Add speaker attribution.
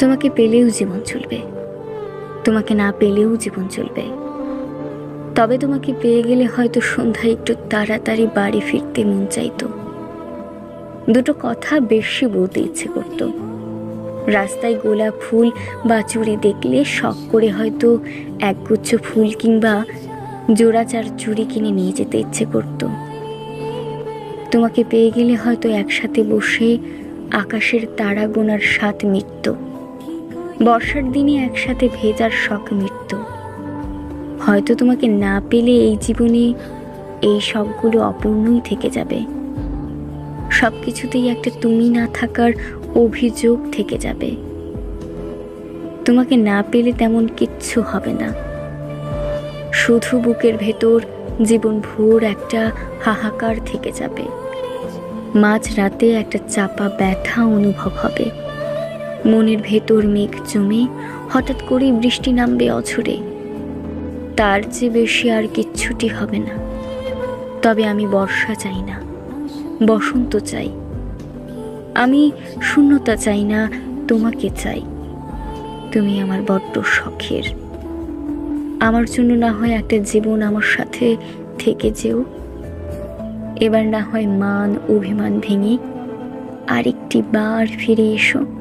Speaker 1: তোমাকে পেলেও জীবন চলবে। তোমাকে না পেলেও জীবন চলবে। তবে তোমাকে পেয়ে গেলে হয়তো সন্ধ্যায় একটু তাড়াতাড়ি বাড়ি ফিরতে মন চাইতো। দুটো কথা বেশি বলতে ইচ্ছে করতো। রাস্তায় গোলাপ ফুল বা চুড়ি দেখলে শখ করে হয়তো একগুচ্ছ ফুল কিংবা জোড়াচার চুড়ি কিনে নিয়ে যেতে ইচ্ছে করতো। তোমাকে পেয়ে গেলে হয়তো একসাথে বসে আকাশের তারা গোনার স্বাদ মিটত। বর্ষার দিনে একসাথে ভেজার শখ মিটত। হয়তো তোমাকে না পেলে এই জীবনে এই শখগুলো অপূর্ণই থেকে যাবে। সব কিছুতেই একটা তুমি না থাকার অভিযোগ থেকে যাবে। তোমাকে না পেলে তেমন কিচ্ছু হবে না। শুধু বুকের ভেতর জীবন ভোর একটা হাহাকার থেকে যাবে। মাঝ রাতে একটা চাপা ব্যথা অনুভব হবে। মনের ভেতর মেঘ জমে হঠাৎ করেই বৃষ্টি নামবে অঝরে। তার চেয়ে বেশি আর কিচ্ছুটি হবে না। তবে আমি বর্ষা চাই না, বসন্ত চাই। আমি শূন্যতা চাই না, তোমাকে চাই। তুমি আমার বড্ড শখের। আমার জন্য না হয় একটা জীবন আমার সাথে থেকে যেও। এবার না হয় মান, অভিমান ভেঙে আরেকটি বার ফিরে এসো।